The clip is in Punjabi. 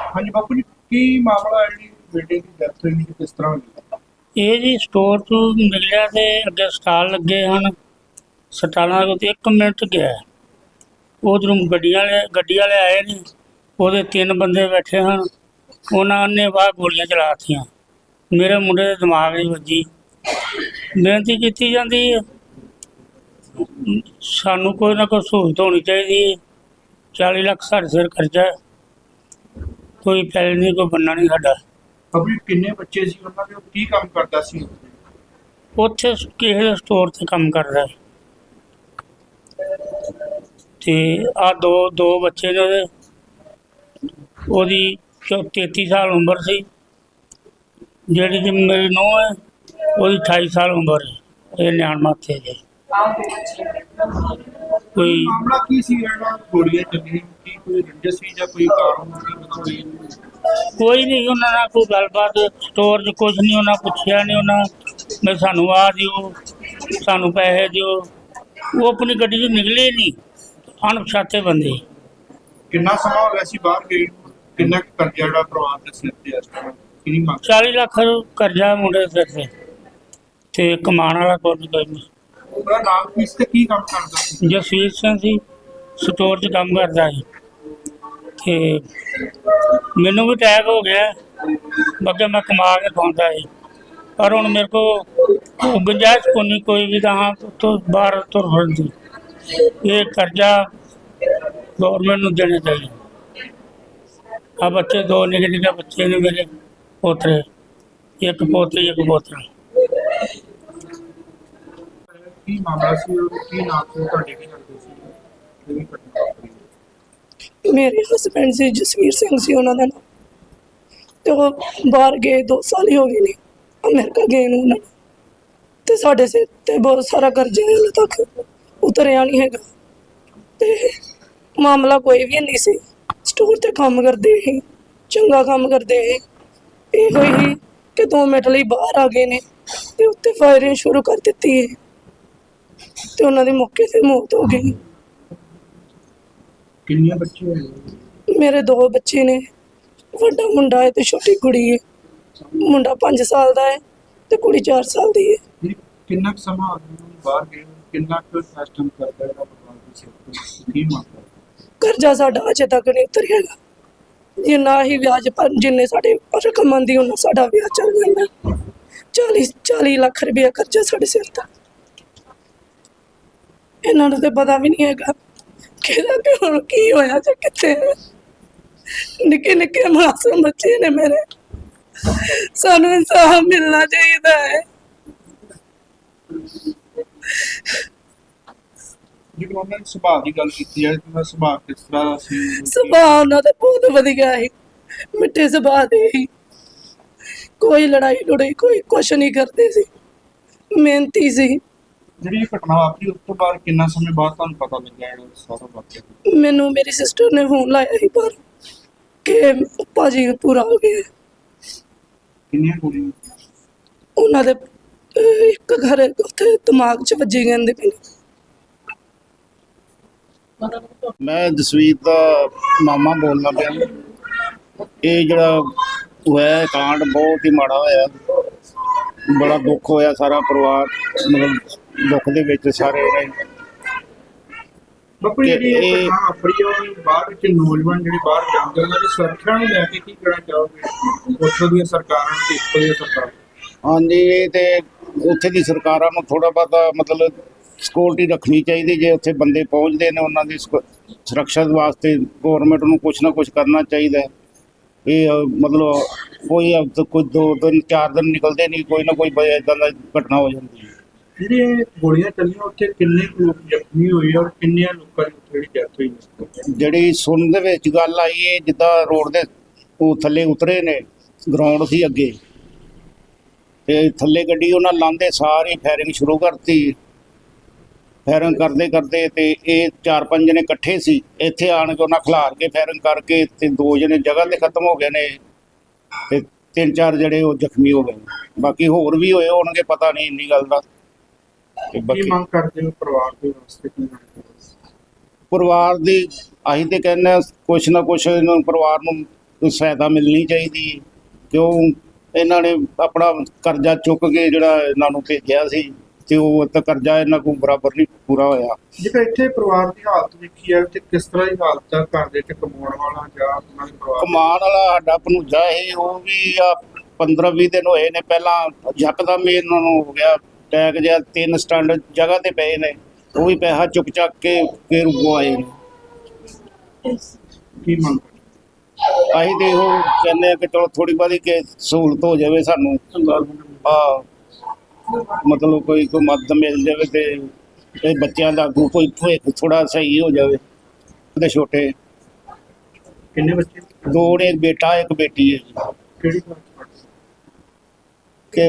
ਹਾਂਜੀ ਬਾਪੂ ਜੀ, ਕੀ ਮਾਮਲਾ ਹੈ ਜੀ ਬੇਟੇ ਦੀ ਡੈਥ ਹੋਈ ਜੀ ਕਿਸ ਤਰ੍ਹਾਂ ਹੋਈ? ਇਹ ਜੀ ਸਟੋਰ ਤੋਂ ਨਿਕਲਿਆ ਤੇ ਅੱਗੇ ਸਟਾਲ ਲੱਗੇ ਹਨ। ਸਟਾਲਾਂ ਦੇ ਉੱਤੇ 1 ਮਿੰਟ ਗਿਆ। ਉਧਰੋਂ ਗੱਡੀਆਂ ਵਾਲੇ, ਗੱਡੀ ਵਾਲੇ ਆਏ ਨੇ। ਉਹਦੇ ਤਿੰਨ ਬੰਦੇ ਬੈਠੇ ਹਨ। ਉਹਨਾਂ ਨੇ ਬਾਹਰ ਗੋਲੀਆਂ ਚਲਾਤੀਆਂ। ਮੇਰੇ ਮੁੰਡੇ ਦੇ ਦਿਮਾਗ 'ਚ ਵੱਜੀ। ਬੇਨਤੀ ਕੀਤੀ ਜਾਂਦੀ ਹੈ। ਸਾਨੂੰ ਕੋਈ ਨਾ ਕੋਈ ਸਹੂਲਤ ਹੋਣੀ ਚਾਹੀਦੀ ਹੈ। 40 ਲੱਖ ਸਾਡੇ ਸਿਰ ਖਰਚਾ ਕੋਈ ਪੈਸੇ ਨਹੀਂ ਕੋਈ ਬੰਨਾ ਨਹੀਂ ਸਾਡਾ। ਜੀ ਕਿੰਨੇ ਬੱਚੇ ਸੀ ਉਹਨਾਂ ਦੇ? ਉਹ ਕੀ ਕੰਮ ਕਰਦਾ ਸੀ? ਉੱਥੇ ਕਿਸੇ ਦੇ ਸਟੋਰ ਤੇ ਕੰਮ ਕਰਦਾ ਹੈ ਤੇ ਆ ਦੋ ਦੋ ਬੱਚੇ ਨੇ ਉਹਦੇ। ਉਹਦੀ ਚੌ- 33 ਸਾਲ ਉਮਰ ਸੀ। ਜਿਹੜੀ ਕਿ ਮੇਰੀ ਨੂੰਹ ਹੈ ਉਹਦੀ 28 ਸਾਲ ਉਮਰ ਹੈ। ਇਹ ਨਿਆਣ ਮਾਥੇ ਦੇ ਕੋਈ ਮਾਮਲਾ ਕੀ ਸੀ ਜਿਹੜਾ ਗੋਲੀਆਂ ਚੱਲੀਆਂ? ਕੀ ਕੋਈ ਰੰਜਿਸ਼ ਸੀ ਜਾਂ ਕੋਈ ਕਾਰਨ ਸੀ ਕੋਈ ਕੋਈ ਨਹੀਂ ਉਹਨਾਂ ਨਾਲ ਕੋਈ ਗੱਲਬਾਤ ਸਟੋਰ 'ਚ ਕੁਝ ਨਹੀਂ ਉਹਨਾਂ ਪੁੱਛਿਆ ਨਹੀਂ ਉਹਨਾਂ ਮੈਂ ਸਾਨੂੰ ਆ ਦਿਓ ਸਾਨੂੰ ਪੈਸੇ ਦਿਓ। ਉਹ ਆਪਣੀ ਗੱਡੀ 'ਚ ਨਿਕਲੇ ਨਹੀਂ ਅਣਪਛਾਤੇ ਬੰਦੇ। ਕਿੰਨਾ ਸਮਾਂ ਹੋ ਗਿਆ ਸੀ ਬਾਹਰ ਗਏ ਨੂੰ? ਕਿੰਨਾ ਕੁ ਕਰਜ਼ਾ ਜਿਹੜਾ ਪਰਿਵਾਰ ਦੇ ਸਿਰ ਤੇ ਇਸ ਕਿੰਨੀ ਮੰਗ 40 ਲੱਖ ਕਰਜ਼ਾ ਮੁੰਡੇ ਦੇ ਸਿਰ ਤੇ ਤੇ ਕਮਾਉਣ ਵਾਲਾ ਕੋਈ ਨਹੀਂ ਕੋਈ ਨਹੀਂ। ਉਹਦਾ ਨਾਮ ਕੀ ਤੇ ਕੀ ਕੰਮ ਕਰਦਾ ਸੀ? ਜਸਵੀਰ ਸਿੰਘ ਸੀ ਸਟੋਰ 'ਚ ਕੰਮ ਕਰਦਾ ਸੀ। ਤੇ ਮੈਨੂੰ ਵੀ ਅਟੈਕ ਹੋ ਗਿਆ। ਬੱਗੇ ਮੈਂ ਕਮਾ ਕੇ ਖਾਂਦਾ ਸੀ। ਪਰ ਹੁਣ ਮੇਰੇ ਕੋ ਗੁੰਜਾਇਸ਼ ਕੋਈ ਕੋਈ ਵੀ ਤਾਂ ਤੋਂ ਬਾਹਰ ਤੁਰ ਫਿਰਦੀ। ਇਹ ਕਰਜ਼ਾ ਗਵਰਨਮੈਂਟ ਨੂੰ ਦੇਣਾ ਚਾਹੀਦਾ। ਆ ਬੱਚੇ ਦੋ ਨਿੱਕੇ ਨਿੱਕੇ ਬੱਚੇ ਨੇ ਮੇਰੇ ਪੋਤਰੇ। ਇੱਕ ਪੋਤੀ, ਇੱਕ ਪੋਤਰਾ। ਕੀ ਮਾਮਲਾ ਸੀ ਉਹ ਕੀ ਨਾਮ ਸੀ ਤੁਹਾਡੇ ਕੀ ਕਰਦੇ ਸੀ? ਕਿਹੜੀ ਘਟਨਾ ਵਾਪਰੀ? ਮੇਰੇ ਹਸਬੰਡ ਸੀ, ਜਸਵੀਰ ਸਿੰਘ ਸੀ ਉਹਨਾਂ ਦਾ ਨਾਮ। ਤੇ ਉਹ ਬਾਹਰ ਗਏ 2 ਸਾਲ ਹੀ ਹੋ ਗਏ ਨੇ। ਅਮਰੀਕਾ ਗਏ ਨੂੰ ਉਹਨਾਂ ਨੂੰ। ਤੇ ਸਾਡੇ ਸਿਰ ਤੇ ਬਹੁਤ ਸਾਰਾ ਕਰਜ਼ਾ ਹੈ ਹਲੇ ਤੱਕ, ਉਤਰਿਆ ਨਹੀਂ ਹੈਗਾ। ਤੇ ਮਾਮਲਾ ਕੋਈ ਵੀ ਨਹੀਂ ਸੀ। ਸਟੋਰ ਤੇ ਕੰਮ ਕਰਦੇ ਸੀ, ਚੰਗਾ ਕੰਮ ਕਰਦੇ ਸੀ। ਇਹੋ ਹੀ ਕਿ 2 ਮਿੰਟ ਲਈ ਬਾਹਰ ਆ ਗਏ ਨੇ ਤੇ ਉੱਤੇ ਫਾਇਰਿੰਗ ਸ਼ੁਰੂ ਕਰ ਦਿੱਤੀ ਹੈ। ਤੇ ਉਹਨਾਂ ਦੀ ਮੌਕੇ ਤੇ ਮੌਤ ਹੋ ਗਈ। ਕਿੰਨੇ ਬੱਚੇ ਹੋਏ ਮੇਰੇ ਦੋ ਬੱਚੇ ਨੇ। ਵੱਡਾ ਮੁੰਡਾ ਹੈ ਤੇ ਛੋਟੀ ਕੁੜੀ ਹੈ। ਮੁੰਡਾ 5 ਸਾਲ ਦਾ ਹੈ ਤੇ ਕੁੜੀ 4 ਸਾਲ ਦੀ ਹੈ। ਕਿੰਨਾ ਕੁ ਸਮਾਂ ਹੋ ਗਿਆ? ਉਹਨੂੰ ਬਾਹਰ ਗਏ ਨੂੰ? ਕਿੰਨਾ ਕੁ ਸਿਸਟਮ ਕਰਦਾ ਇਹਦਾ ਪਰਿਵਾਰ ਦੇ ਕੀ ਮੰਗਦਾ ਕਰਜ਼ਾ ਸਾਡਾ ਅਜੇ ਤੱਕ ਨਹੀਂ ਉਤਰਿਆ ਹੈਗਾ। ਜਿੰਨਾ ਹੀ ਵਿਆਜ ਪਰ ਜਿੰਨੇ ਸਾਡੇ ਰਕਮ ਆਉਂਦੀ ਉਹਨਾਂ ਸਾਡਾ ਵਿਆਜ ਚੱਲ ਜਾਂਦਾ। 40 40 ਲੱਖ ਰੁਪਏ ਕਰਜ਼ਾ ਸਾਡੇ ਸਿਰ ਤੇ। ਇਹਨਾਂ ਨੂੰ ਤੇ ਪਤਾ ਵੀ ਨਹੀਂ ਹੈਗਾ ਕਿਹਦਾ ਕਿ ਹੁਣ ਕੀ ਹੋਇਆ ਜਾਂ ਕਿੱਥੇ। ਨਿੱਕੇ ਨਿੱਕੇ ਮਾਸੂਮ ਬੱਚੇ ਨੇ ਮੇਰੇ। ਸਾਨੂੰ ਇਨਸਾਫ ਮਿਲਣਾ ਚਾਹੀਦਾ ਹੈ। ਜਿਵੇਂ ਉਹਨਾਂ ਨੇ ਸੁਭਾਅ ਦੀ ਗੱਲ ਕੀਤੀ ਹੈ ਕਿ ਉਹਦਾ ਸੁਭਾਅ ਕਿਸ ਤਰ੍ਹਾਂ ਦਾ ਸੀ? ਸੁਭਾਅ ਉਹਨਾਂ ਦਾ ਬਹੁਤ ਵਧੀਆ ਹੈ ਮਿੱਠੇ ਸੁਭਾਅ ਦੇ ਹੀ ਕੋਈ ਲੜਾਈ ਲੜਾਈ ਕੋਈ ਕੁਛ ਨਹੀਂ ਕਰਦੇ ਸੀ। ਮਿਹਨਤੀ ਸੀ। ਜਿਹੜੀ ਇਹ ਘਟਨਾ ਵਾਪਰੀ ਉਸ ਤੋਂ ਬਾਅਦ ਕਿੰਨਾ ਸਮੇਂ ਬਾਅਦ ਤੁਹਾਨੂੰ ਪਤਾ ਲੱਗਿਆ ਜਿਹੜਾ ਸਾਰਾ ਵਾਕਿਆ ਮੈਨੂੰ ਮੇਰੀ ਸਿਸਟਰ ਨੇ ਫੋਨ ਲਾਇਆ ਸੀ ਪਰ ਕਿ ਭਾਜੀ ਪੂਰਾ ਹੋ ਗਿਆ ਕਿੰਨੀਆਂ ਕੁੜੀਆਂ ਉਹਨਾਂ ਦੇ ਅਹ, ਇੱਕ ਘਰ ਉੱਥੇ ਦਿਮਾਗ 'ਚ ਵੱਜੀ ਪਏ ਨੇ। ਮੈਂ ਜਸਵੀਰ ਦਾ ਮਾਮਾ ਬੋਲਦਾ ਪਿਆ ਇਹ ਜਿਹੜਾ ਹੋਇਆ ਹੈ ਕਾਂਡ ਬਹੁਤ ਹੀ ਮਾੜਾ ਹੋਇਆ। ਬੜਾ ਦੁੱਖ ਹੋਇਆ ਸਾਰਾ ਪਰਿਵਾਰ ਮਤਲਬ ਦੁੱਖ ਦੇ ਵਿੱਚ ਸਾਰੇ ਰਹੇ। ਬਾਪੂ ਜਿਹੜੀ ਇਹ ਇਹ- ਘਟਨਾ ਵਾਪਰੀ ਹੈ ਉਹ ਬਾਹਰ ਵਿੱਚ ਨੌਜਵਾਨ ਜਿਹੜੇ ਬਾਹਰ ਜਾਂਦੇ ਉਹਨਾਂ ਦੀ ਸੁਰੱਖਿਆ ਨੂੰ ਲੈ ਕੇ ਕੀ ਕਹਿਣਾ ਚਾਹੋਗੇ? ਉੱਥੋਂ ਦੀਆਂ ਸਰਕਾਰਾਂ ਤੇ ਇੱਥੋਂ ਦੀਆਂ ਸਰਕਾਰਾਂ? ਹਾਂਜੀ ਇਹ ਤੇ ਉੱਥੇ ਦੀ ਸਰਕਾਰਾਂ ਨੂੰ ਥੋੜਾ ਬਹੁਤਾ ਮਤਲਬ ਸਿਕਿਉਰਿਟੀ ਰੱਖਣੀ ਚਾਹੀਦੀ ਜੇ ਉੱਥੇ ਬੰਦੇ ਪਹੁੰਚਦੇ ਨੇ ਉਹਨਾਂ ਦੀ ਸੁਰੱਖਿਆ ਵਾਸਤੇ ਗਵਰਨਮੈਂਟ ਨੂੰ ਕੁਝ ਨਾ ਕੁਝ ਕਰਨਾ ਚਾਹੀਦਾ ਇਹ ਮਤਲਬ ਕੋਈ ਹਫ਼ਤੇ- ਕੋਈ ਦੋ ਦਿਨ ਚਾਰ ਦਿਨ ਨਿਕਲਦੇ ਨਹੀਂ ਕੋਈ ਨਾ ਕੋਈ ਇਦਾਂ ਦਾ ਘਟਨਾ ਹੋ ਜਾਂਦੀ ਹੈ। ਜਿਹੜੇ ਗੋਲੀਆਂ ਚੱਲੀਆਂ ਉੱਥੇ ਕਿੰਨੇ ਕੁ ਲੋਕ ਜ਼ਖਮੀ ਹੋਏ ਔਰ ਕਿੰਨਿਆਂ ਲੋਕਾਂ ਦੀ ਉੱਥੇ ਜਿਹੜੀ ਡੈਥ ਹੋਈ ਹੈ ਜਿਹੜੀ ਸੁਣਨ ਦੇ ਵਿੱਚ ਗੱਲ ਆਈ ਹੈ ਜਿੱਦਾਂ ਰੋਡ ਦੇ ਉਹ ਥੱਲੇ ਉਤਰੇ ਨੇ ਗਰਾਊਂਡ ਸੀ ਅੱਗੇ। ਤੇ ਥੱਲੇ ਗੱਡੀ ਉਹਨਾਂ ਲਾਂਦੇ ਸਾਰੀ ਫਾਇਰਿੰਗ ਸ਼ੁਰੂ ਕਰਤੀ। ਫਾਇਰਿੰਗ ਕਰਦੇ ਕਰਦੇ ਤੇ ਇਹ ਚਾਰ ਪੰਜ ਜਣੇ ਇਕੱਠੇ ਸੀ। ਇੱਥੇ ਆਣ ਕੇ ਉਹਨਾਂ ਖਿਲਾਰ ਕੇ ਫਾਇਰਿੰਗ ਕਰਕੇ ਤੇ ਦੋ ਜਣੇ ਜਗ੍ਹਾ ਤੇ ਖਤਮ ਹੋ ਗਏ ਨੇ। ਤੇ ਤਿੰਨ ਚਾਰ ਜਿਹੜੇ ਉਹ ਜ਼ਖਮੀ ਹੋ ਗਏ। ਬਾਕੀ ਹੋਰ ਵੀ ਹੋਏ ਹੋਣਗੇ ਪਤਾ ਨਹੀਂ ਇੰਨੀ ਗੱਲ ਦਾ। ਤੇ ਕੀ ਬਾਕੀ ਮੰਗ ਕਰਦੇ ਹੋ ਪਰਿਵਾਰ ਦੇ ਵਾਸਤੇ ਕੀ ਮੰਗ ਕਰਦੇ ਹੋ? ਪਰਿਵਾਰ ਦੀ ਅਸੀਂ ਤੇ ਕਹਿੰਦੇ ਹਾਂ ਕੁਛ ਨਾ ਕੁਛ ਇਹਨਾਂ ਪਰਿਵਾਰ ਨੂੰ ਸਹਾਇਤਾ ਮਿਲਣੀ ਚਾਹੀਦੀ ਹੈ। ਕਿਉਂ? ਇਹਨਾਂ ਨੇ ਆਪਣਾ ਕਰਜ਼ਾ ਚੁੱਕ ਕੇ ਜਿਹੜਾ ਇਹਨਾਂ ਨੂੰ ਭੇਜਿਆ ਸੀ। ਤੇ ਉਹ ਤਾਂ ਕਰਜ਼ਾ ਇਹਨਾਂ ਕੋਲ ਬਰਾਬਰ ਨਹੀਂ ਪੂਰਾ ਹੋਇਆ। ਜਿਹੜਾ ਇੱਥੇ ਪਰਿਵਾਰ ਦੀ ਹਾਲਤ ਵੇਖੀ ਹੈ ਤੇ ਕਿਸ ਤਰ੍ਹਾਂ ਦੀ ਹਾਲਤ ਆ ਘਰ ਦੇ ਚ ਕਮਾਉਣ ਵਾਲਾ ਜਾਂ ਉਹਨਾਂ ਦੇ ਪਰਿਵਾਰ ਕਮਾਨ ਵਾਲਾ ਸਾਡਾ ਭਣੂਜਾ ਇਹ ਉਹ ਵੀ ਆ 15 20 ਦਿਨ ਹੋਏ ਨੇ ਪਹਿਲਾਂ ਯਕਦਮ ਹੀ ਇਹਨਾਂ ਨੂੰ ਹੋ ਗਿਆ ਟੈਗ ਜਿਹਾ ਤਿੰਨ ਸਟੈਂਡ ਜਗ੍ਹਾ ਤੇ ਪਏ ਨੇ ਉਹ ਵੀ ਪੈਸਾ ਚੁੱਕ ਚੱਕ ਕੇ ਫਿਰ ਉਹ ਆਏ ਨੇ। ਕੀ ਮੰਗ ਅਸੀਂ ਤੇ ਉਹ ਕਹਿੰਦੇ ਆ ਕਿ ਚਲੋ ਥੋੜੀ ਬਾਦੀ ਕਿ ਸਹੂਲਤ ਹੋ ਜਾਵੇ ਸਾਨੂੰ। ਆ ਮਤਲਬ ਕੋਈ ਕੋਈ ਮਦਦ ਮਿਲ ਜਾਵੇ ਤੇ ਇਹ ਬੱਚਿਆਂ ਦਾ ਅੱਗੋਂ ਕੋਈ ਭਵਿੱਖ ਥੋੜਾ ਸਹੀ ਹੋ ਜਾਵੇ ਉਹਦੇ ਛੋਟੇ। ਕਿੰਨੇ ਬੱਚੇ? ਦੋ ਨੇ ਇੱਕ ਬੇਟਾ ਇੱਕ ਬੇਟੀ ਹੈ ਜੀ। ਕਿਹੜੀ ਕਲਾਸ ਚ ਪੜ੍ਹਦੇ? ਕਿ